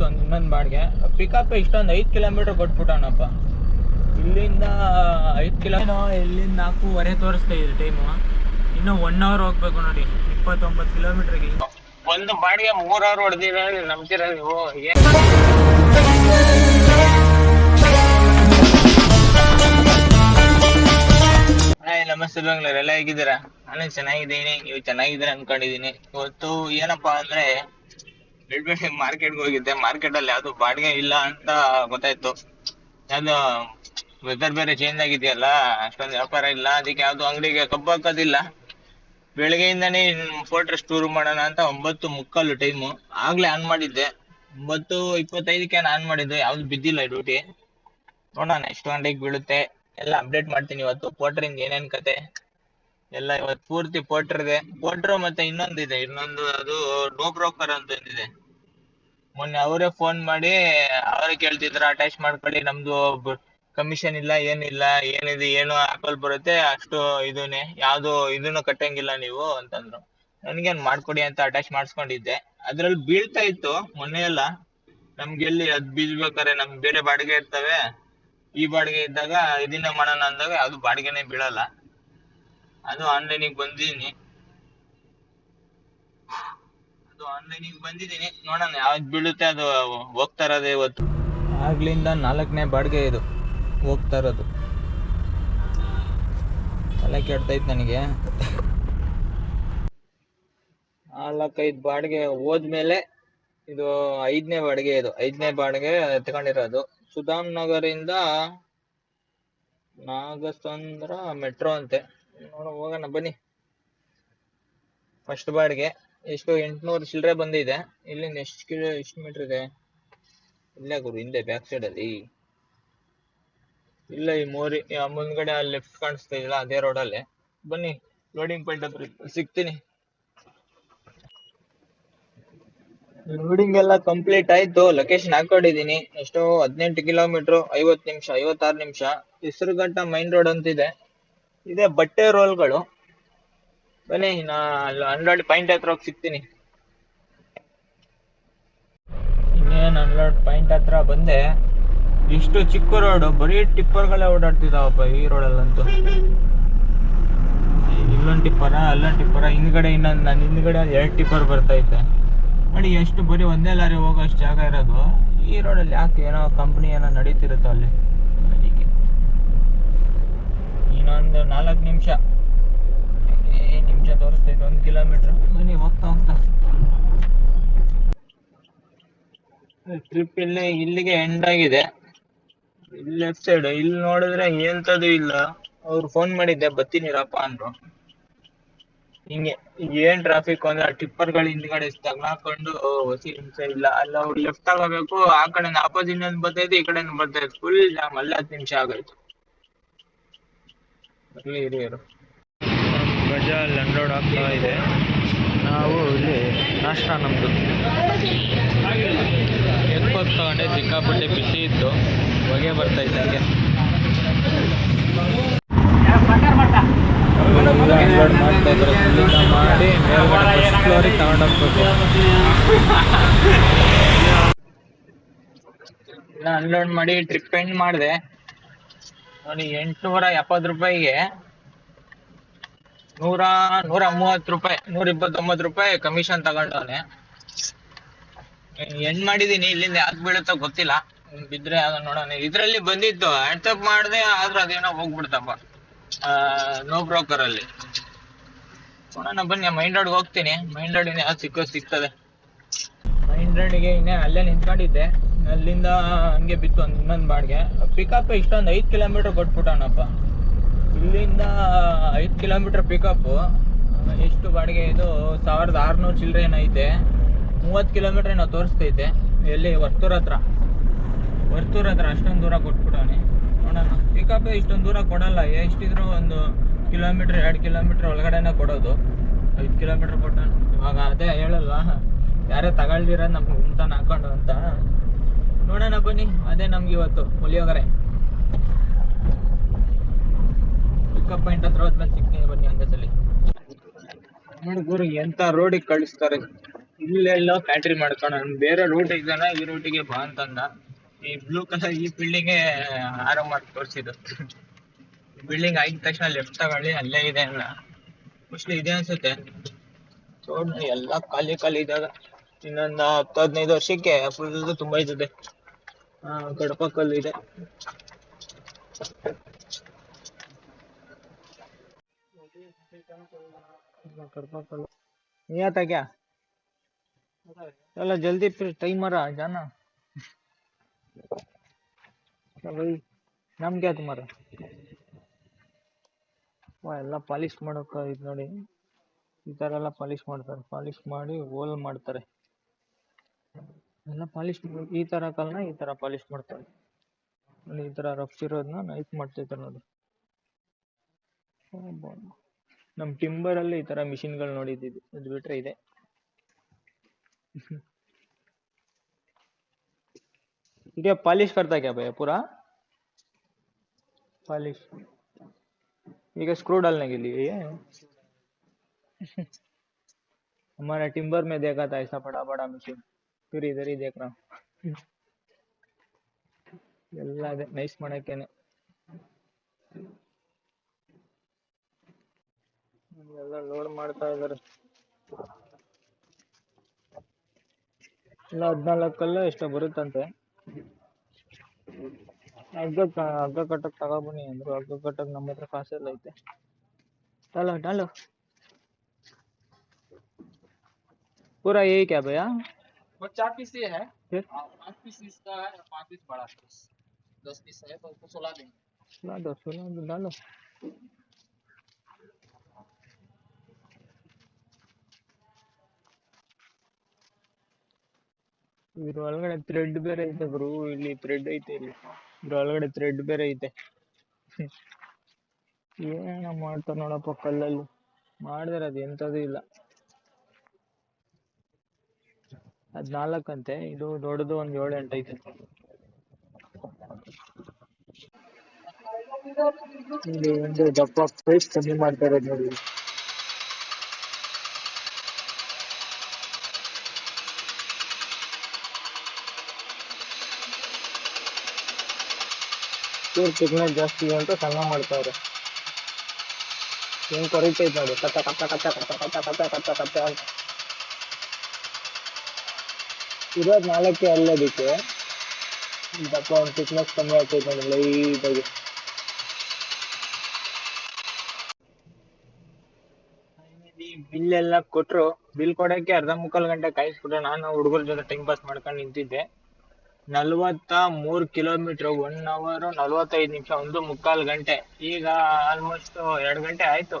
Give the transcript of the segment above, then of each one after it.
ಬಿತ್ತು ಒಂದು ಇನ್ನೊಂದು ಬಾಡಿಗೆ. ಪಿಕಪ್ ಇಷ್ಟೊಂದು ಐದು ಕಿಲೋಮೀಟರ್ ಕೊಟ್ಬಿಟ್ಟವನಪ್ಪ ಇಲ್ಲಿಂದ ಐದು ಕಿಲೋ ಇಲ್ಲಿಂದ ನಾಲ್ಕೂವರೆ ತೋರಿಸ್ತಾ ಇದೆ ಟೈಮು ಇನ್ನೂ ಒನ್ ಅವರ್ ಹೋಗ್ಬೇಕು ನೋಡಿ. ಇಪ್ಪತ್ತೊಂಬತ್ತು ಕಿಲೋಮೀಟರ್ಗೆ ಒಂದು ಬಾಡಿಗೆ ಮೂರ್ ಅವರ್ ಹೊಡೆದಿರ ನಂಬ್ತೀರ ನೀವು? ಹಾಯ್, ನಮಸ್ತೆ ಎಲ್ಲ ಹೇಗಿದ್ದೀರಾ? ನಾನು ಚೆನ್ನಾಗಿದ್ದೀನಿ. ನೀವು ಚೆನ್ನಾಗಿದ್ದೀರಾ ಅನ್ಕೊಂಡಿದ್ದೀನಿ. ಇವತ್ತು ಏನಪ್ಪ ಅಂದ್ರೆ ಬೆಳ್ಬೆಳ್ಳೆ ಮಾರ್ಕೆಟ್ಗೆ ಹೋಗಿದ್ದೆ. ಮಾರ್ಕೆಟ್ ಅಲ್ಲಿ ಯಾವ್ದು ಬಾಡಿಗೆ ಇಲ್ಲ ಅಂತ ಗೊತ್ತಾಯ್ತು. ಯಾವ್ದು ವೆದರ್ ಬೇರೆ ಚೇಂಜ್ ಆಗಿದೆಯಲ್ಲ, ಅಷ್ಟೊಂದು ವ್ಯಾಪಾರ ಇಲ್ಲ. ಅದಕ್ಕೆ ಯಾವ್ದು ಅಂಗಡಿಗೆ ಕಬ್ಬು ಹಾಕೋದಿಲ್ಲ. ಬೆಳಗ್ಗೆಯಿಂದಾನೇ ಫೋಟೋ ಟೂರ್ ಮಾಡೋಣ ಅಂತ ಒಂಬತ್ತು ಮುಕ್ಕಾಲು ಟೈಮು ಆಗ್ಲೇ ಆನ್ ಮಾಡಿದ್ದೆ. ಒಂಬತ್ತು ಇಪ್ಪತ್ತೈದಕ್ಕೆ ಆನ್ ಮಾಡಿದ್ದೆ. ಯಾವ್ದು ಬಿದ್ದಿಲ್ಲ ಡ್ಯೂಟಿ ನೋಡೋಣ, ಎಷ್ಟು ಗಂಟೆಗೆ ಬೀಳುತ್ತೆ. ಎಲ್ಲ ಅಪ್ಡೇಟ್ ಮಾಡ್ತೀನಿ ಇವತ್ತು. ಪೋಟ್ರಿಂದ ಏನೇನ್ ಕತೆ? ಎಲ್ಲ ಇವತ್ತು ಪೂರ್ತಿ ಪೋಟ್ರದೆ ಪೋಟ್ರು ಮತ್ತೆ ಇನ್ನೊಂದಿದೆ. ಇನ್ನೊಂದು ಅದು ನೋ ಬ್ರೋಕರ್ ಅಂತ ಒಂದಿದೆ. ಮೊನ್ನೆ ಅವರೇ ಫೋನ್ ಮಾಡಿ, ಅವರೇ ಕೇಳ್ತಿದ್ರು ಅಟ್ಯಾಚ್ ಮಾಡ್ಕೊಳ್ಳಿ, ನಮ್ದು ಕಮಿಷನ್ ಇಲ್ಲ, ಏನಿಲ್ಲ, ಏನಿದೆ, ಏನು ಆಪಲ್ ಬರುತ್ತೆ, ಅಷ್ಟು ಇದನ್ನೇ ಯಾವ್ದು ಇದನ್ನು ಕಟ್ಟಂಗಿಲ್ಲ ನೀವು, ಅಂತಂದ್ರು. ನನ್ಗೇನ್ ಮಾಡ್ಕೊಡಿ ಅಂತ ಅಟ್ಯಾಚ್ ಮಾಡಿಸ್ಕೊಂಡಿದ್ದೆ. ಅದ್ರಲ್ಲಿ ಬೀಳ್ತಾ ಇತ್ತು, ಮೊನ್ನೆ ಎಲ್ಲ. ನಮ್ಗೆ ಎಲ್ಲಿ ಅದ್ ಬೀಳ್ಬೇಕಾರೆ ನಮ್ಗೆ ಬೇರೆ ಬಾಡಿಗೆ ಇರ್ತವೆ. ಈ ಬಾಡಿಗೆ ಇದ್ದಾಗ, ಇದನ್ನ ಮಾಡೋಣ ಅಂದಾಗ, ಅದು ಬಾಡಿಗೆನೆ ಬೀಳಲ್ಲ. ಅದು ಆನ್ಲೈನಿಗೆ ಬಂದಿದ್ದೀನಿ. ಅದು ಆನ್ಲೈನಿಗೆ ಬಂದಿದ್ದೀನಿ. ನೋಡೋಣ, ಯಾವ್ದು ಬೀಳುತ್ತೆ ಅದು ಹೋಗ್ತಾ ಇರೋದೇ ಇವತ್ತು. ಆಗ್ಲಿಂದ ನಾಲ್ಕನೇ ಬಾಡಿಗೆ ಇದು, ಹೋಗ್ತಾ ಇರೋದು. ತಲೆ ಕೆಡ್ತೈತ್ ನನಗೆ. ನಾಲ್ಕೈದು ಬಾಡಿಗೆ ಹೋದ್ಮೇಲೆ ಇದು ಐದನೇ ಬಾಡಿಗೆ ಇದು, ಐದನೇ ಬಾಡಿಗೆ ತಗೊಂಡಿರೋದು. ಸುಧಾಮ್ ನಗರಿಂದ ನಾಗಸಂದ್ರ ಮೆಟ್ರೋ ಅಂತೆ. ನೋಡ ಹೋಗೋಣ, ಬನ್ನಿ. ಫಸ್ಟ್ ಬಾಡಿಗೆ. ಎಷ್ಟು ಎಂಟ್ನೂರು ಚಿಲ್ಲರೆ ಬಂದಿದೆ. ಇಲ್ಲಿಂದ ಎಷ್ಟು ಕಿಲೋ, ಎಷ್ಟು ಮೀಟರ್ ಇದೆ? ಇಲ್ಲೇ ಗುರು, ಹಿಂದೆ ಬ್ಯಾಕ್ ಸೈಡ್ ಅಲ್ಲಿ. ಇಲ್ಲ ಈ ಮೋರಿ ಮುಂದ್ಗಡೆ ಅಲ್ಲಿ ಲೆಫ್ಟ್ ಕಾಣಿಸ್ತಾ ಇದೆಯಲ್ಲ, ಅದೇ ರೋಡಲ್ಲಿ ಬನ್ನಿ ಲೋಡಿಂಗ್ ಪಾಯಿಂಟ್ ಹತ್ರ ಸಿಗ್ತೀನಿ. ಲೋಡಿಂಗ್ ಎಲ್ಲ ಕಂಪ್ಲೀಟ್ ಆಯ್ತು. ಲೊಕೇಶನ್ ಹಾಕೊಂಡಿದ್ದೀನಿ ಎಷ್ಟೋ ಹದಿನೆಂಟು ಕಿಲೋಮೀಟರ್ ಐವತ್ತು ನಿಮಿಷ, ಐವತ್ತಾರು ನಿಮಿಷ. ಹೆಸರುಘಟ್ಟ ಮೈನ್ ರೋಡ್ ಅಂತಿದೆ. ಇದೆ ಬಟ್ಟೆ ರೋಲ್ಗಳು ಬನ್ನಿ, ನಾ ಅನ್ಲೋಡ್ ಪಾಯಿಂಟ್ ಹತ್ರ ಹೋಗಿ ಸಿಗ್ತೀನಿ. ಇನ್ನೇನು ಅನ್ಲೋಡ್ ಪಾಯಿಂಟ್ ಹತ್ರ ಬಂದೆ. ಇಷ್ಟು ಚಿಕ್ಕ ರೋಡ್ ಬರೀ ಟಿಪ್ಪರ್ಗಳೇ ಓಡಾಡ್ತಿದಾವಪ್ಪ ಈ ರೋಡಲ್ಲಂತೂ ಇಲ್ಲೊಂದು ಟಿಪ್ಪರ, ಅಲ್ಲೊಂದು ಟಿಪ್ಪರ, ಹಿಂದ್ಗಡೆ ಇನ್ನೊಂದು ನನ್ನ ಹಿಂದ್ಗಡೆ ಎರಡು ಟಿಪ್ಪರ್ ಬರ್ತೈತೆ. ನೋಡಿ, ಎಷ್ಟು ಬರೀ ಒಂದೇ ಲಾರಿ ಹೋಗೋ ಅಷ್ಟು ಜಾಗ ಇರೋದು. ಈ ರೋಡಲ್ಲಿ ಯಾಕೆ ಏನೋ ಕಂಪ್ನಿ ಏನೋ ನಡೀತಿರುತ್ತೋ ಅಲ್ಲಿ. ಇನ್ನೊಂದು ನಾಲ್ಕು ನಿಮಿಷ. ಟ್ರಿಪ್ ಇಲ್ಲಿ, ಇಲ್ಲಿಗೆ ಎಂಡ್ ಆಗಿದೆ. ಇಲ್ಲಿ ಲೆಫ್ಟ್ ಸೈಡ್ ಇಲ್ಲಿ ನೋಡಿದ್ರೆ ಎಂತದು ಇಲ್ಲ. ಅವ್ರು ಫೋನ್ ಮಾಡಿದ್ದೆ ಬತ್ತೀನಿರಪ್ಪ ಅಂದ್ರು. ಹಿಂಗೆ, ಏನ್ ಟ್ರಾಫಿಕ್ ಅಂದ್ರೆ ಟಿಪ್ಪರ್ಗಳು ಹಿಂದ್ಗಡೆ ತಗ್ಲಾಕೊಂಡು ಹೊಸಿ ನಿಮಿಷ ಇಲ್ಲ. ಅಲ್ಲ, ಅವ್ರು ಲೆಫ್ಟ್ ತಗೋಬೇಕು, ಆ ಕಡೆ ಆಪೋಸಿಟ್ ಬರ್ತೈತೆ ಈ ಕಡೆ ಬರ್ತೈತೆ ಫುಲ್ ಜಾಮ್ ಅಲ್ಲಿ ಹತ್ತು ನಿಮಿಷ ಆಗೋಯ್ತು. ಬರ್ಲಿ, ಹಿರಿಯರು. ಗಜ ಅಲ್ಲಿ ಅನ್ಲೋಡ್ ಆಗ್ತಾ ಇದೆ. ನಾವು ಇಲ್ಲಿ ನಾಷ್ಟ ನಮ್ದು. ಎತ್ಕೋತ್ ತಗೊಂಡೆ ಸಿಕ್ಕಾಪಟ್ಟೆ ಬಿಸಿ ಇತ್ತು. ಹೊಗೆ ಬರ್ತಾ ಇಲ್ಲಿಂದ ಮಾಡಿ ಫ್ಲೋರಿಗೆ ತಗೊಂಡೋಗ್ಬೇಕು ಅನ್ಲೋಡ್ ಮಾಡಿ ಟ್ರಿಪ್ ಎಂಡ್ ಮಾಡಿದೆ. ನೋಡಿ ಎಂಟ್ನೂರ ಎಪ್ಪತ್ತು ರೂಪಾಯಿಗೆ ನೂರ ನೂರ ಮೂವತ್ತು ರೂಪಾಯಿ, ನೂರ ಇಪ್ಪತ್ತೊಂಬತ್ತು ರೂಪಾಯಿ ಕಮಿಷನ್ ತಗೊಂಡವನೆ ಎಂಡ್ ಮಾಡಿದೀನಿ, ಇಲ್ಲಿಂದ ಯಾಕೆ ಬೀಳುತ್ತೋ ಗೊತ್ತಿಲ್ಲ. ಬಿದ್ರೆ ಯಾವ್ದೋ ನೋಡೋಣ. ಇದ್ರಲ್ಲಿ ಬಂದಿತ್ತು ವಾಟ್ಸಪ್ ಮಾಡ್ದೆ, ಆದ್ರೆ ಅದೇನೋ ಹೋಗ್ಬಿಡ್ತಪ್ಪ. ನೋ ಬ್ರೋಕರ್ ಅಲ್ಲಿ. ನೋಡೋಣ, ಬನ್ನಿ ಮೈಂಡ್ ರೋಡ್ಗೆ ಹೋಗ್ತೀನಿ. ಮೈಂಡ್ ಇನ್ನ ಯಾವ್ದು ಸಿಕ್ಕೋ ಸಿಗ್ತದೆ. ಮೈಂಡ್ ಇನ್ನೇ ಅಲ್ಲೇ ನಿಂತ್ಕೊಂಡಿದ್ದೆ. ಅಲ್ಲಿಂದ ಹಂಗೆ ಬಿತ್ತು ಇನ್ನೊಂದು ಬಾಡಿಗೆ. ಪಿಕಪ್ ಇಷ್ಟೊಂದು ಐದು ಕಿಲೋಮೀಟರ್ ಕೊಟ್ಬಿಟ್ಟವನಪ್ಪ ಇಲ್ಲಿಂದ ಐದು ಕಿಲೋಮೀಟರ್ ಪಿಕಪ್ಪು ಎಷ್ಟು ಬಾಡಿಗೆ ಇದು? ಸಾವಿರದ ಆರುನೂರು ಚಿಲ್ಲರೆ ಏನೈತೆ ಮೂವತ್ತು ಕಿಲೋಮೀಟ್ರ್ ಏನೋ ತೋರಿಸ್ತೈತೆ. ಎಲ್ಲಿ? ವರ್ತೂರ್ ಹತ್ರ. ವರ್ತೂರ್ ಹತ್ರ ಅಷ್ಟೊಂದು ದೂರ ಕೊಟ್ಬಿಡೋಣ. ನೋಡೋಣ. ಪಿಕಪ್ ಇಷ್ಟೊಂದು ದೂರ ಕೊಡಲ್ಲ. ಎಷ್ಟಿದ್ರು ಒಂದು ಕಿಲೋಮೀಟ್ರ್, ಎರಡು ಕಿಲೋಮೀಟ್ರ್ ಒಳಗಡೆನೇ ಕೊಡೋದು. ಐದು ಕಿಲೋಮೀಟ್ರ್ ಕೊಟ್ಟ ಇವಾಗ ಅದೇ ಹೇಳಲ್ವಾ? ಯಾರೇ ತಗೊಳ್ದಿರೋದು ನಮ್ಗೆ ಉಂಟಾನ ಹಾಕೊಂಡು ಅಂತ. ನೋಡೋಣ ಬನ್ನಿ. ಅದೇ ನಮ್ಗೆ ಇವತ್ತು ಪುಳಿಯೋಗರೆ ಪಿಕಪ್ ಪಾಯಿಂಟ್ ಹತ್ರ ಹೋದ್ಮೇಲೆ ಬನ್ನಿ ನೋಡಿ ಗುರು, ಎಂತ ರೋಡಿಗೆ ಕಳಿಸ್ತಾರೆ. ಇಲ್ಲೆಲ್ಲ ಫ್ಯಾಕ್ಟ್ರಿ ಮಾಡ್ಕೊಂಡು ಬೇರೆ ರೂಟ್ ಇದ್ದಾನ ಈ ರೂಟಿಗೆ ಬಾ ಅಂತಂದ. ಈ ಬ್ಲೂ ಕಲರ್ ಈ ಬಿಲ್ಡಿಂಗ್ ಆರಾಮ್ ಮಾಡಿ ತೋರಿಸಿದ್ದು. ಬಿಲ್ಡಿಂಗ್ ಆಗಿದ ತಕ್ಷಣ ಲೆಫ್ಟ್ ತಗೊಳ್ಳಿ, ಅಲ್ಲೇ ಇದೆ ಅಲ್ಲ. ಮೋಸ್ಟ್ಲಿ ಇದೆ ಅನ್ಸುತ್ತೆ. ನೋಡಿ ಎಲ್ಲ ಖಾಲಿ ಖಾಲಿ ಇದ್ದಾಗ. ಇನ್ನೊಂದು ಹತ್ತು, ಹದಿನೈದು ವರ್ಷಕ್ಕೆ ಫುಲ್ ತುಂಬಾ ಇದ್ದದೆ. ಹಾ ಕಡಪ ಕಲ್ಲು ಇದೆ. कड़पा कल नहीं आता क्या चलो जल्दी फिर टाइम मरा जाना क्या भाई नाम क्या तुम्हारा ವಾ ಎಲ್ಲ ಪಾಲಿಶ್ ಮಾಡೋಕೆ ಇದು ನೋಡಿ ಈ ಥರ ಎಲ್ಲ ಪಾಲಿಶ್ ಮಾಡ್ತಾರೆ ಪಾಲಿಶ್ ಮಾಡಿ ಹೋಲ್ ಮಾಡ್ತಾರೆ ಎಲ್ಲ ಪಾಲಿಶ್ ಈ ಥರ ಕಲ್ನ ಈ ಥರ ಪಾಲಿಶ್ ಮಾಡ್ತಾರೆ ನೋಡಿ ಈ ಥರ ರಫ್ ಇರೋದನ್ನ ನೈಟ್ ಮಾಡ್ತಿರ್ತಾರೆ ನೋಡಿ ನಮ್ ಟಿಂಬರ್ ಅಲ್ಲಿ ಈ ತರ ಮಿಷಿನ್ ಗಳು ನೋಡಿದ್ದೀವಿ ಅದು ಬಿಟ್ರೆ ಇದೆ ठीक है पॉलिश करता है क्या भैया पूरा पॉलिश ये क्या स्क्रू डालने के लिए ये हमारा टिम्बर में देखा था ऐसा बड़ा बड़ा मशीन फिर इधर ही देख रहा हूँ ಎಲ್ಲ ಅದೇ ನೈಸ್ ಮಾಡಕ್ಕೇನೆ ಎಲ್ಲ ಲೋಡ್ ಮಾಡ್ತಾ ಇದಾರೆ ಎಲ್ಲ ಹದ್ನಾಲ್ಕಲ್ಲ ಎಷ್ಟೋ ಬರುತ್ತಂತೆ ಹಗ್ಗ ಕ- ಹಗ್ಗ ಕಟ್ಟಕ್ ತಗೊಬನ್ನಿ ಅಂದ್ರು ಹಗ್ಗ ಕಟ್ಟಕ್ ನಮ್ಮ ಹತ್ರ ಕಾಸೆಲ್ಲ ಐತೆ डालो डालो पूरा यही क्या भैया वो चार पीस ये है फिर और पाँच पीस इसका है और पाँच पीस बड़ा पीस दस पीस है तो उसको सोलह देंगे सुना दो सुना दो डालो ಇದ್ರ ಒಳಗಡೆ ಥ್ರೆಡ್ ಬೇರೆ ಐತೆ ಗುರು ಇಲ್ಲಿ ಥ್ರೆಡ್ ಐತೆ ಇಲ್ಲಿ. ಇದ್ರ ಒಳಗಡೆ ಥ್ರೆಡ್ ಬೇರೆ ಐತೆ. ಏನ ಮಾಡ್ತಾರ ನೋಡಪ್ಪ ಕಲ್ಲಲ್ಲಿ. ಮಾಡಿದ್ರೆ ಅದು ಎಂತದು ಇಲ್ಲ. ಅದ್ ನಾಲ್ಕಂತೆ ಇದು ದೊಡ್ಡದು ಒಂದ್ ಏಳು ಎಂಟು ಐತೆ. ಇಲ್ಲಿ ಒಂದು ದಪ್ಪ ಪ್ರೈಸ್ ಕಮ್ಮಿ ಮಾಡ್ತಾರೆ ನೋಡಿ. ಚೂರು ಜಾಸ್ತಿ ಅಂತ ಸಣ್ಣ ಮಾಡ್ತಾವ್ರೆ. ಏನು ಕೊರಿತೈತೆ ನೋಡಿ ಕಚ್ಚ ಕಚ್ಚ ಕಚ್ಚ ಕಚ್ಚ ಕಚ್ಚ ಕಚ್ಚ ಕಚ್ಚ ಕಚ್ಚ ಅಂತ. ಇರೋದ್ ನಾಲ್ಕೇ ಅಲ್ಲದಕ್ಕೆ ದಪ್ಪ ಒಂದು ಚಿಕ್ನೆಸ್ ಕಮ್ಮಿ ಆಗ್ತೈತೆ ನೋಡಿ ಲೈಟಾಗಿ. ಬಿಲ್ ಎಲ್ಲ ಕೊಟ್ರು, ಬಿಲ್ ಕೊಡಕ್ಕೆ ಅರ್ಧ ಮುಕ್ಕಾಲು ಗಂಟೆ ಕಾಯಿಸ್ಬಿಟ್ಟು ನಾನು ಹುಡುಗರ ಜೊತೆ ಟೈಮ್ ಪಾಸ್ ಮಾಡ್ಕೊಂಡು ನಿಂತಿದ್ದೆ. ನಲ್ವತ್ತ ಮೂರ್ ಕಿಲೋಮೀಟರ್ ಒನ್ ಅವರ್ ನಲ್ವತ್ತೈದು ನಿಮಿಷ, ಒಂದು ಮುಕ್ಕಾಲು ಗಂಟೆ. ಈಗ ಆಲ್ಮೋಸ್ಟ್ ಎರಡು ಗಂಟೆ ಆಯ್ತು.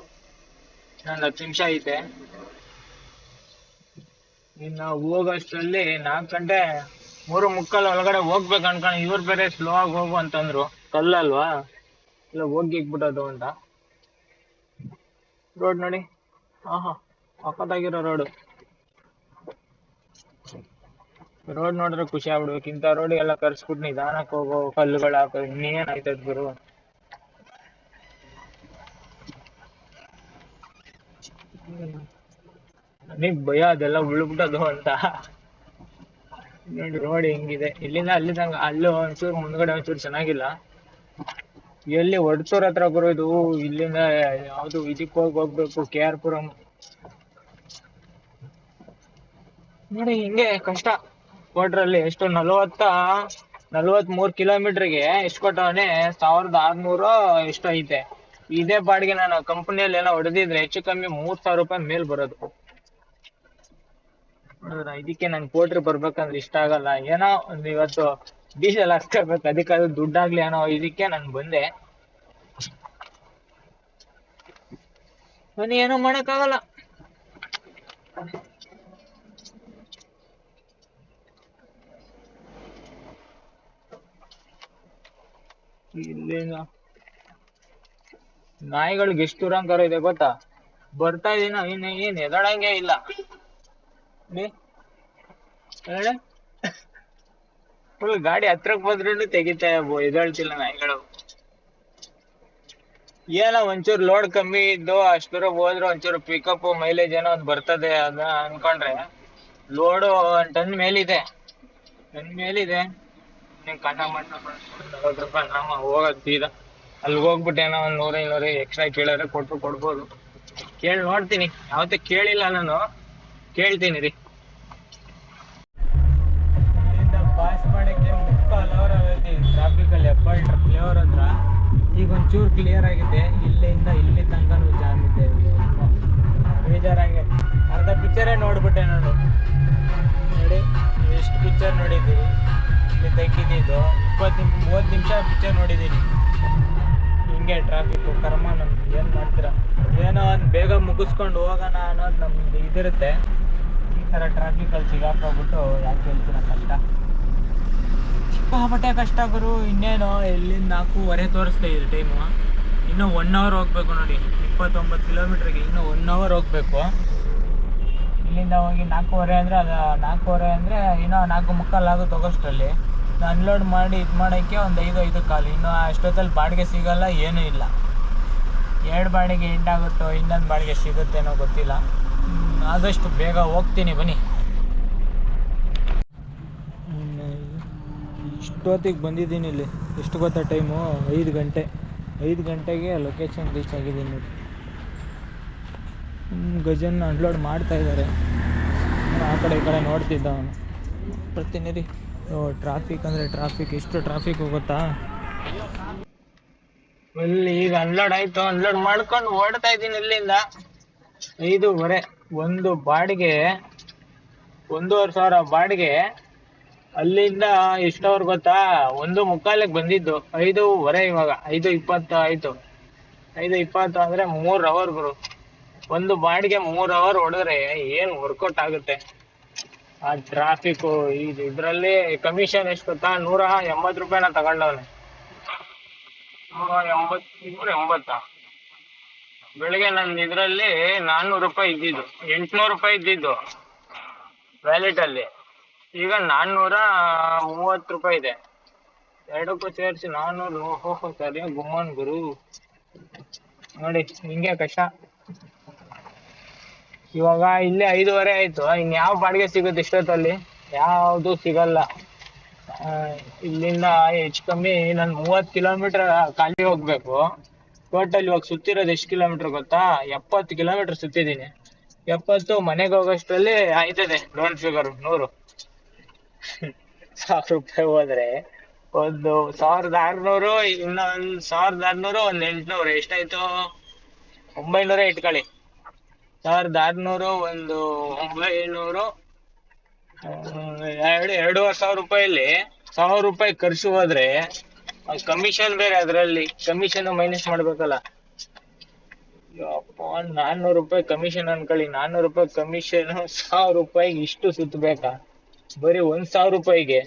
ಇನ್ನೊಂದ್ ಹತ್ತು ನಿಮಿಷ ಐತೆ. ಇನ್ನು ಹೋಗೋಷ್ಟರಲ್ಲಿ ನಾಲ್ಕು ಗಂಟೆ, ಮೂರು ಮುಕ್ಕಾಲು ಒಳಗಡೆ ಹೋಗ್ಬೇಕು ಅನ್ಕೊಂಡು ಇವ್ರು ಬೇರೆ ಸ್ಲೋ ಆಗಿ ಹೋಗು ಅಂತಂದ್ರು. ಕಲ್ಲಲ್ವಾ? ಇಲ್ಲ, ಹೋಗಿ ಇಕ್ಬಿಟ್ಟದು ಅಂತ. ರೋಡ್ ನೋಡಿ. ಆಹಾ ಪಕ್ಕದಾಗಿರೋ ರೋಡು ರೋಡ್ ನೋಡಿದ್ರೆ ಖುಷಿ ಆಗ್ಬಿಡ್ಬೇಕು. ಇಂಥ ರೋಡಿಗೆಲ್ಲ ಕರ್ಸ್ಬಿಟ್ಟು ನಿಧಾನಕ್ಕೆ ಹೋಗೋ, ಕಲ್ಲುಗಳು ಹಾಕೋ, ಇನ್ನೇನ್ ಗುರು. ನನಗ್ ಭಯ ಅದೆಲ್ಲ ಉಳ್ಬಿಟ್ಟದು ಅಂತ. ನೋಡಿ ರೋಡ್ ಹೆಂಗಿದೆ. ಇಲ್ಲಿಂದ ಅಲ್ಲಿ ತಂಗ ಅಲ್ಲಿ ಒಂಚೂರು ಮುಂದ್ಗಡೆ ಒಂಚೂರು ಚೆನ್ನಾಗಿಲ್ಲ. ಎಲ್ಲಿ ಒಡ್ತೂರ್ ಹತ್ರ ಗುರು ಇದು, ಇಲ್ಲಿಂದ ಯಾವ್ದು ಇದಕ್ ಹೋಗಿ ಹೋಗ್ಬೇಕು, ಕೆ ಆರ್ ಪುರಂ. ನೋಡಿ ಹಿಂಗೆ ಕಷ್ಟ. ಕೊಟ್ರಲ್ಲಿ ಎಷ್ಟು ನಲವತ್ತ ನಲವತ್ ಮೂರ್ ಕಿಲೋಮೀಟರ್ಗೆ ಎಷ್ಟು ಕೊಟ್ಟವನೆ? ಸಾವಿರದ ಆರ್ನೂರು ಎಷ್ಟು ಐತೆ. ಇದೇ ಬಾಡಿಗೆ ನಾನು ಕಂಪನಿಯಲ್ಲಿ ಏನೋ ಹೊಡೆದಿದ್ರೆ ಹೆಚ್ಚು ಕಮ್ಮಿ ಮೂರ್ ಸಾವಿರ ರೂಪಾಯಿ ಮೇಲ್ ಬರೋದು. ಇದಕ್ಕೆ ನನ್ ಕೋಟ್ರಿ ಬರ್ಬೇಕಂದ್ರೆ ಇಷ್ಟ ಆಗಲ್ಲ. ಏನೋ ಒಂದ್ ಇವತ್ತು ಡೀಸೆಲ್ ಹಾಕ್ಸ್ಕೊಬೇಕು ಅದಕ್ಕೆ ಅದು ದುಡ್ಡಾಗ್ಲಿ ಏನೋ ಇದಕ್ಕೆ ನಾನ್ ಬಂದೆ. ಏನೋ ಏನೋ ಮಾಡಕ್ಕಾಗಲ್ಲ. ಇಲ್ಲಿಂದ ನಾಯಿಗಳಿಗೆ ಎಷ್ಟು ದುರಂಕಾರ ಇದೆ ಗೊತ್ತಾ? ಬರ್ತಾ ಇದೀನ ಇನ್ ಏನ್ ಎದಡಂಗೆ ಇಲ್ಲ. ಫುಲ್ ಗಾಡಿ ಹತ್ರಕ್ ಬಂದ್ರೂ ತೆಗಿತಾ ಎದಳ್ತಿಲ್ಲ ನಾಯಿಗಳು. ಏನೋ ಒಂಚೂರು ಲೋಡ್ ಕಮ್ಮಿ ಇದ್ದು ಅಷ್ಟು ದೂರ ಹೋದ್ರೆ ಒಂಚೂರು ಪಿಕಪ್ ಮೈಲೇಜ್ ಏನೋ ಒಂದ್ ಬರ್ತದೆ ಅದ ಅನ್ಕೊಂಡ್ರೆ. ಲೋಡು ಟನ್ ಮೇಲಿದೆ. ಟನ್ ಮೇಲಿದೆ. ನೀನ್ ಕಟ ನಲವತ್ತು ರೂಪಾಯಿ ನಾಮ ಹೋಗೋದ್ ಸೀದಾ. ಅಲ್ಲಿ ಹೋಗ್ಬಿಟ್ಟು ಒಂದ್ ನೂರ ಇನ್ನೂರ ಎಕ್ಸ್ಟ್ರಾ ಕೇಳಿದ್ರೆ ಕೊಟ್ರು ಕೊಡ್ಬೋದು. ಕೇಳಿ ನೋಡ್ತೀನಿ. ಯಾವತ್ತೂ ಕೇಳಿಲ್ಲ ನಾನು. ಕೇಳ್ತೀನಿ ರೀ. ಪಾಸ್ ಮಾಡಕ್ಕೆ ಮುಕ್ಕಾಲ್ ಅವರ್ ಟ್ರಾಫಿಕ್ ಅಲ್ಲಿ ಹೆಬ್ಬಾಳ್ ಫ್ಲೇವರ್ ಹತ್ರ. ಈಗ ಒಂಚೂರು ಕ್ಲಿಯರ್ ಆಗಿದೆ. ಇಲ್ಲಿಂದ ಇಲ್ಲಿ ತನಕ ಜಾಮ್ ಇದೆ ಬೇಜಾರಾಗಿ ಅರ್ಧ ಪಿಕ್ಚರೇ ನೋಡ್ಬಿಟ್ಟೆ ನಾನು. ನೋಡಿ, ಎಷ್ಟು ಪಿಕ್ಚರ್ ನೋಡಿದ್ದೀವಿ ಇಲ್ಲಿ ಇಪ್ಪತ್ತು ನಿಮ್, ಮೂವತ್ತು ನಿಮಿಷ ಪಿಕ್ಚರ್ ನೋಡಿದ್ದೀನಿ ಹಿಂಗೆ ಟ್ರಾಫಿಕ್ಕು ಕರ್ಮ ನಮ್ದು, ಏನು ಮಾಡ್ತೀರಾ? ಏನೋ ಒಂದು ಬೇಗ ಮುಗಿಸ್ಕೊಂಡು ಹೋಗೋಣ ಅನ್ನೋದು ನಮ್ದು ಇದಿರುತ್ತೆ. ಈ ಥರ ಟ್ರಾಫಿಕಲ್ಲಿ ಸಿಗಾಕೋಗ್ಬಿಟ್ಟು ಯಾಕೆ ಹೇಳ್ತೀರ ಕಷ್ಟ? ಸಿಕ್ಕಾಪಟ್ಟೆ ಕಷ್ಟ ಗುರು, ಇನ್ನೇನು ಇಲ್ಲಿಂದ ನಾಲ್ಕೂವರೆ ತೋರಿಸ್ತಾ ಇದೆ ಟೈಮು ಇನ್ನೂ ಒನ್ ಅವರ್ ಹೋಗ್ಬೇಕು ನೋಡಿ, ಇಪ್ಪತ್ತೊಂಬತ್ತು ಕಿಲೋಮೀಟ್ರಿಗೆ ಇನ್ನೂ ಒನ್ ಅವರ್ ಹೋಗ್ಬೇಕು. ಇಲ್ಲಿಂದ ಹೋಗಿ ನಾಲ್ಕೂವರೆ ಅಂದರೆ ಅದು, ನಾಲ್ಕೂವರೆ ಅಂದರೆ ಇನ್ನೂ ನಾಲ್ಕು ಮುಕ್ಕಾಲು ಆಗುತ್ತೆ ಹೋಗೋಷ್ಟರಲ್ಲಿ ಅನ್ಲೋಡ್ ಮಾಡಿ ಇದು ಮಾಡೋಕ್ಕೆ ಒಂದು ಐದು ಐದು ಕಾಲು. ಇನ್ನು ಅಷ್ಟೊತ್ತಲ್ಲಿ ಬಾಡಿಗೆ ಸಿಗಲ್ಲ, ಏನೂ ಇಲ್ಲ. ಎರಡು ಬಾಡಿಗೆ ಎಂಟಾಗುತ್ತೋ ಇನ್ನೊಂದು ಬಾಡಿಗೆ ಸಿಗುತ್ತೇನೋ ಗೊತ್ತಿಲ್ಲ. ಆದಷ್ಟು ಬೇಗ ಹೋಗ್ತೀನಿ, ಬನ್ನಿ. ಇಷ್ಟೊತ್ತಿಗೆ ಬಂದಿದ್ದೀನಿ ಇಲ್ಲಿ. ಎಷ್ಟು ಗೊತ್ತಾ ಟೈಮು ಐದು ಗಂಟೆ. ಐದು ಗಂಟೆಗೆ ಲೊಕೇಶನ್ ರೀಚ್ ಆಗಿದ್ದೀನಿ. ನೋಡಿ ಗಜನ್ ಅನ್ಲೋಡ್ ಮಾಡ್ತಾ ಇದ್ದಾರೆ ಆ ಕಡೆ ಈ ಕಡೆ ನೋಡ್ತಿದ್ದ ಅವನು. ಬರ್ತೀನಿ ಟ್ರಾಫಿಕ್ ಅಂದರೆ ಟ್ರಾಫಿಕ್ ಎಷ್ಟು ಟ್ರಾಫಿಕ್ ಗೊತ್ತಾ? ಇಲ್ಲಿ ಈಗ ಅನ್ಲೋಡ್ ಆಯ್ತು, ಅನ್ಲೋಡ್ ಮಾಡ್ಕೊಂಡು ಓಡ್ತಾ ಇದ್ದೀನಿ ಇಲ್ಲಿಂದ. ಐದೂವರೆ, ಒಂದು ಬಾಡಿಗೆ, ಒಂದೂವರೆ ಸಾವಿರ ಬಾಡಿಗೆ. ಅಲ್ಲಿಂದ ಎಷ್ಟವ್ರು ಗೊತ್ತಾ? ಒಂದು ಮುಕ್ಕಾಲಿಗೆ ಬಂದಿದ್ದು, ಐದೂವರೆ ಇವಾಗ, ಐದು ಇಪ್ಪತ್ತು ಆಯ್ತು. ಐದು ಇಪ್ಪತ್ತು ಅಂದ್ರೆ ಮೂರು ಅವರ್ ಗುರು. ಒಂದು ಬಾಡಿಗೆ ಮೂರ್ ಅವರ್ ಹೊಡೆದ್ರೆ ಏನ್ ವರ್ಕೌಟ್ ಆಗುತ್ತೆ? ಆ ಟ್ರಾಫಿಕ್ ಇದು ಇದ್ರಲ್ಲಿ ಕಮಿಷನ್ ಎಷ್ಟು ಗೊತ್ತಾ? ನೂರ ರೂಪಾಯಿ ರೂಪಾಯಿನ ತಗೊಂಡವನೆ. ನೂರ ಎಂಬತ್ ನೂರ ಎಂಬತ್ತ? ಬೆಳಿಗ್ಗೆ ನಂದು ಇದ್ರಲ್ಲಿ ನಾನ್ನೂರು ರೂಪಾಯಿ ಇದ್ದಿದ್ದು. ಎಂಟ್ನೂರು ರೂಪಾಯಿ ಇದ್ದಿದ್ದು ವ್ಯಾಲೆಟ್ ಅಲ್ಲಿ. ಈಗ ನಾನ್ನೂರ ಮೂವತ್ತು ರೂಪಾಯಿ ಇದೆ. ಎರಡಕ್ಕೂ ಸೇರಿಸಿ ನಾನ್ನೂರು. ಓಹೋ, ಸರಿ ಗುಮ್ಮನ್ ಗುರು. ನೋಡಿ, ಹಿಂಗೆ ಕಷ್ಟ. ಇವಾಗ ಇಲ್ಲೇ ಐದೂವರೆ ಆಯ್ತು. ಇನ್ ಯಾವ ಬಾಡಿಗೆ ಸಿಗುತ್ತೆ ಇಷ್ಟೊತ್ತಲ್ಲಿ? ಯಾವುದು ಸಿಗಲ್ಲ. ಆ, ಇಲ್ಲಿಂದ ಹೆಚ್ಚು ಕಮ್ಮಿ ನಾನು ಮೂವತ್ತು ಕಿಲೋಮೀಟರ್ ಖಾಲಿ ಹೋಗ್ಬೇಕು. ಟೋಟಲ್ ಇವಾಗ ಸುತ್ತಿರೋದು ಎಷ್ಟು ಕಿಲೋಮೀಟರ್ ಗೊತ್ತಾ? ಎಪ್ಪತ್ತು ಕಿಲೋಮೀಟರ್ ಸುತ್ತಿದ್ದೀನಿ. ಎಪ್ಪತ್ತು ಮನೆಗೆ ಹೋಗೋಷ್ಟರಲ್ಲಿ ಆಯ್ತದೆ ಲೋನ್ ಫಿಗರ್ ನೂರು. ಸಾವಿರ ರೂಪಾಯಿ ಹೋದ್ರೆ ಒಂದು ಸಾವಿರದ ಆರ್ನೂರು ಇನ್ನೊಂದು ಸಾವಿರದ ಆರ್ನೂರು ಒಂದು ಎಂಟ್ನೂರು. ಎಷ್ಟಾಯ್ತು? ಒಂಬೈನೂರ ಇಟ್ಕೊಳ್ಳಿ. ಸಾವಿರದ ಆರ್ನೂರು, ಒಂದು ಒಂಬೈನೂರು, ಎರಡು, ಎರಡೂವರೆ ಸಾವಿರ ರೂಪಾಯಲ್ಲಿ ಸಾವಿರ ರೂಪಾಯಿ ಖರ್ಚು ಹೋದ್ರೆ ಕಮಿಷನ್ ಬೇರೆ ಅದರಲ್ಲಿ ಕಮಿಷನ್ ಮೈನಸ್ ಮಾಡ್ಬೇಕಲ್ಲ. ಒಂದ್ ನಾನ್ನೂರು ರೂಪಾಯಿ ಕಮಿಷನ್ ಅನ್ಕೊಳ್ಳಿ, ನಾನ್ನೂರು ರೂಪಾಯಿ ಕಮಿಷನ್ ಸಾವಿರ ರೂಪಾಯಿಗೆ ಇಷ್ಟು ಸುತ್ತಬೇಕಾ ಬರೀ ಒಂದ್ ಸಾವಿರ ರೂಪಾಯಿಗೆ.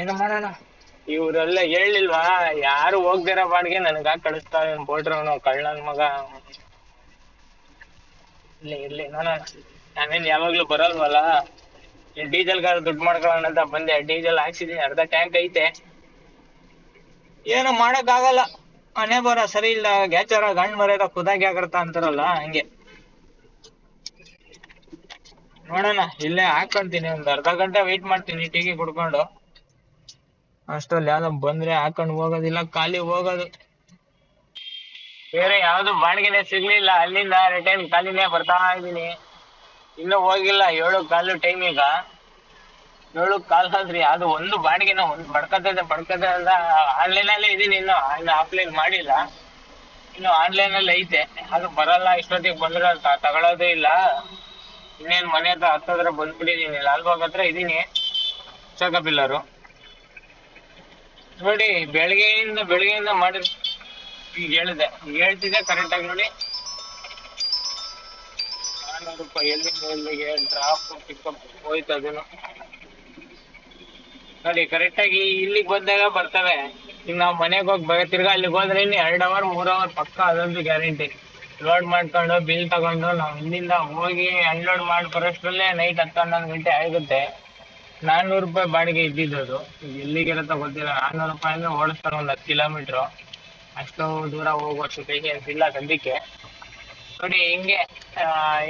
ಏನು ಮಾಡೋಣ. ಇವ್ರೆಲ್ಲ ಹೇಳಿಲ್ವಾ? ಯಾರು ಹೋಗ್ದಿರ ಬಾಡಿಗೆ ನನಗ ಕಳಿಸ್ತಾರೆ? ಬೋಟ್ರವನು ಕಳ್ಳನ್ ಮಗ. ಇರ್ಲಿ ಇರ್ಲಿ. ನಾನು, ನಾನೇನ್ ಯಾವಾಗ್ಲೂ ಬರಲ್ವಲ್ಲ? ಡೀಸೆಲ್ ಗಾರ ದುಡ್ಡು ಮಾಡ್ಕೊಳ್ಳೋಣ ಅಂತ ಬಂದೆ. ಡೀಸೆಲ್ ಹಾಕ್ಸಿದೀನಿ. ಅರ್ಧ ಟ್ಯಾಂಕ್ ಐತೆ. ಏನು ಮಾಡಕ್ ಆಗಲ್ಲ ಮನೆ ಬರ ಸರಿ ಇಲ್ಲ. ಗ್ಯಾಚಾರ, ಗಂಡ್ ಮರ್ಯಾದ ಖುದಾಗಿ ಆಗರ್ತ ಅಂತಾರಲ್ಲ, ಹಂಗೆ. ನೋಡೋಣ. ಇಲ್ಲೇ ಹಾಕೊಂತೀನಿ ಒಂದ್ ಅರ್ಧ ಗಂಟೆ ವೇಟ್ ಮಾಡ್ತೀನಿ. ಟೀಗೆ ಕುಡ್ಕೊಂಡು. ಅಷ್ಟ್ರಲ್ಲಿ ಯಾವ್ದೋ ಬಂದ್ರೆ ಹಾಕೊಂಡ್ ಹೋಗೋದಿಲ್ಲ, ಖಾಲಿ ಹೋಗೋದು. ಬೇರೆ ಯಾವ್ದು ಬಾಡಿಗೆನೆ ಸಿಗ್ಲಿಲ್ಲ. ಅಲ್ಲಿಂದ ರಿಟರ್ನ್ ಖಾಲಿನೇ ಬರ್ತಾ ಇದೀನಿ. ಇನ್ನೂ ಹೋಗಿಲ್ಲ. ಏಳು ಕಾಲು ಟೈಮ್ ಈಗ. ಏಳು ಕಾಲ್ ಆದ್ರಿ. ಅದು ಒಂದು ಬಾಡಿಗೆನ ಒಂದು ಬಡ್ಕತ್ತದೆ ಅಂತ ಆನ್ಲೈನ್ ಅಲ್ಲೇ ಇದೀನಿ ಇನ್ನು. ಇನ್ನು ಆಫ್ಲೈನ್ ಮಾಡಿಲ್ಲ. ಇನ್ನು ಆನ್ಲೈನ್ ಅಲ್ಲಿ ಐತೆ. ಅದು ಬರಲ್ಲ. ಇಷ್ಟೊತ್ತಿಗೆ ಬಂದ್ರೆ ತಗೊಳೋದೇ ಇಲ್ಲ. ಇನ್ನೇನ್ ಮನೆ ಹತ್ರ ಹತ್ತತ್ರ ಬಂದ್ಬಿಟ್ಟಿದೀನಿ. ಲಾಲ್ಬಾಗ್ ಹತ್ರ ಇದೀನಿ. ಬಿಲ್ಲರು ನೋಡಿ, ಬೆಳಗ್ಗೆಯಿಂದ ಬೆಳಗ್ಗೆಯಿಂದ ಮಾಡಿ ಈಗ ಹೇಳಿದೆ. ಹೇಳ್ತಿದ್ದೆ ಕರೆಕ್ಟ್ ಆಗಿ ನೋಡಿ. ನಾನ್ನೂರು ರೂಪಾಯಿ ಎಲ್ಲಿಂದ ಎಲ್ಲಿಗೆ ಡ್ರಾಪ್ ಪಿಕಪ್ ಹೋಯ್ತು ಅದನ್ನು. ನೋಡಿ ಕರೆಕ್ಟ್ ಆಗಿ ಇಲ್ಲಿಗೆ ಬಂದಾಗ ಬರ್ತವೆ. ಈಗ ನಾವು ಮನೆಗೆ ಹೋಗಿ ಬಗೆ ತಿರ್ಗಾ ಅಲ್ಲಿಗೆ ಹೋದ್ರೆ ಇನ್ನು ಎರಡು ಅವರ್ ಮೂರ್ ಅವರ್ ಪಕ್ಕ ಅದೊಂದು ಗ್ಯಾರಂಟಿ ಲೋಡ್ ಮಾಡ್ಕೊಂಡು ಬಿಲ್ ತಗೊಂಡು ನಾವು ಇಲ್ಲಿಂದ ಹೋಗಿ ಅನ್ಲೋಡ್ ಮಾಡಿ ಬರೋಷ್ಟರಲ್ಲೇ ನೈಟ್ ಹತ್ತು ಹನ್ನೊಂದು ಗಂಟೆ ಆಗುತ್ತೆ. ನಾನ್ನೂರು ರೂಪಾಯಿ ಬಾಡಿಗೆ ಇದ್ದಿದ್ದು ಅದು. ಎಲ್ಲಿಗಿರುತ್ತೋ ಗೊತ್ತಿಲ್ಲ. ನಾನ್ನೂರು ರೂಪಾಯಿ ಅಂದ್ರೆ ಓಡಿಸ್ತಾರೆ ಒಂದು ಹತ್ತು ಕಿಲೋಮೀಟ್ರು ಅಷ್ಟು ದೂರ ಹೋಗುವಷ್ಟು ಪೇಷನ್ಸ್ ಇಲ್ಲ ಸದ್ಯಕ್ಕೆ ನೋಡಿ, ಹಿಂಗೆ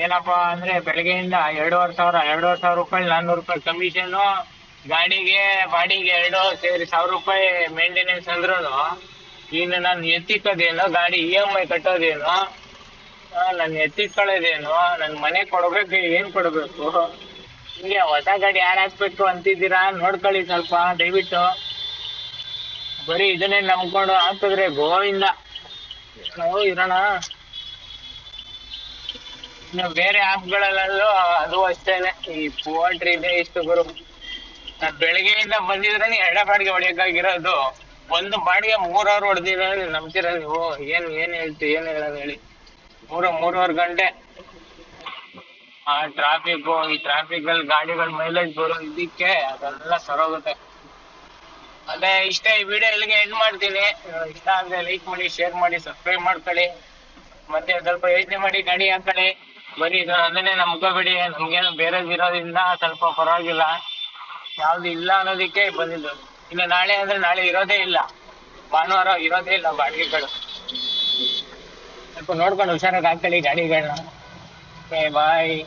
ಏನಪ್ಪಾ ಅಂದ್ರೆ ಬೆಳಗ್ಗೆಯಿಂದ ಎರಡೂವರೆ ಸಾವಿರ ಎರಡೂವರೆ ಸಾವಿರ ರೂಪಾಯಿ ನಾನ್ನೂರು ರೂಪಾಯಿ ಕಮಿಷನ್ ಗಾಡಿಗೆ, ಬಾಡಿಗೆ ಎರಡು ಸೇರಿ ಸಾವಿರ ರೂಪಾಯಿ ಮೇಂಟೆನೆನ್ಸ್ ಅಂದ್ರೂ ಇನ್ನು ನಾನು ಎತ್ತಿಕ್ಕೋದೇನು, ಗಾಡಿ ಇ ಎಂ ಐ ಕಟ್ಟೋದೇನು ನಾನು ಎತ್ತಿಕೊಳ್ಳೋದೇನು ನನ್ನ ಮನೆ ಕೊಡಬೇಕು ಏನು ಕೊಡ್ಬೇಕು? ಹಿಂಗೆ ಹೊಸ ಗಾಡಿ ಯಾರು ಹಾಕ್ಬೇಕು ಅಂತಿದ್ದೀರಾ? ನೋಡ್ಕೊಳ್ಳಿ ಸ್ವಲ್ಪ, ದಯವಿಟ್ಟು. ಬರೀ ಇದನ್ನೇ ನಂಬ್ಕೊಂಡು ಹಾಕಿದ್ರೆ ಗೋವಿಂದ. ಇರೋಣ? ಇನ್ನು ಬೇರೆ ಆ್ಯಪ್ಗಳಲ್ಲೂ ಅದು ಅಷ್ಟೇನೆ ಈ ಪೋಲ್ಟ್ರಿ ಇದೆ, ಇಷ್ಟು ಗುರು. ನಾನು ಬೆಳಗ್ಗೆಯಿಂದ ಬಂದಿದ್ರೆ ಎರಡ ಬಾಡಿಗೆ ಹೊಡಿಯಕ್ಕಾಗಿರೋದು. ಒಂದು ಬಾಡಿಗೆ ಮೂರ್ ಅವರ್ ಹೊಡೆದಿರೋ ನಂಬ್ತೀರ ನೀವು? ಏನ್ ಏನ್ ಹೇಳ್ತಿ, ಏನ್ ಹೇಳೋದು ಹೇಳಿ. ಮೂರು, ಮೂರುವರೆ ಗಂಟೆ. ಆ ಟ್ರಾಫಿಕ್ ಈ ಟ್ರಾಫಿಕ್ ಅಲ್ಲಿ ಗಾಡಿಗಳ ಮೈಲೇಜ್ ಬರೋ ಇದಕ್ಕೆ ಅದೆಲ್ಲ ಸರೋಗುತ್ತೆ. ಅದೇ ಇಷ್ಟೇ ಈ ವಿಡಿಯೋ ಇಲ್ಲಿಗೆ ಎಂಡ್ ಮಾಡ್ತೀನಿ. ಇಷ್ಟ ಆದ್ರೆ ಲೈಕ್ ಮಾಡಿ ಶೇರ್ ಮಾಡಿ ಸಬ್ಸ್ಕ್ರೈಬ್ ಮಾಡ್ಕೊಳ್ಳಿ. ಮತ್ತೆ ಸ್ವಲ್ಪ ಯೋಚನೆ ಮಾಡಿ ಗಾಡಿ ಹಾಕೊಳ್ಳಿ ಬರೀ ಇದು ಅದನ್ನೇ ನಂಬ್ಕೋಬೇಡಿ ನಮ್ಗೇನು ಬೇರೆ ಇರೋದ್ರಿಂದ ಸ್ವಲ್ಪ ಪರವಾಗಿಲ್ಲ. ಯಾವ್ದು ಇಲ್ಲ ಅನ್ನೋದಕ್ಕೆ ಬಂದಿದ್ದು. ಇನ್ನು ನಾಳೆ ಅಂದ್ರೆ ನಾಳೆ ಇರೋದೇ ಇಲ್ಲ. ಭಾನುವಾರ ಇರೋದೇ ಇಲ್ಲ ಬಾಡಿಗೆಗಳು. ಸ್ವಲ್ಪ ನೋಡ್ಕೊಂಡು ಹುಷಾರಾಗಿ ಹಾಕೊಳ್ಳಿ ಗಾಡಿಗಳನ್ನ. nearby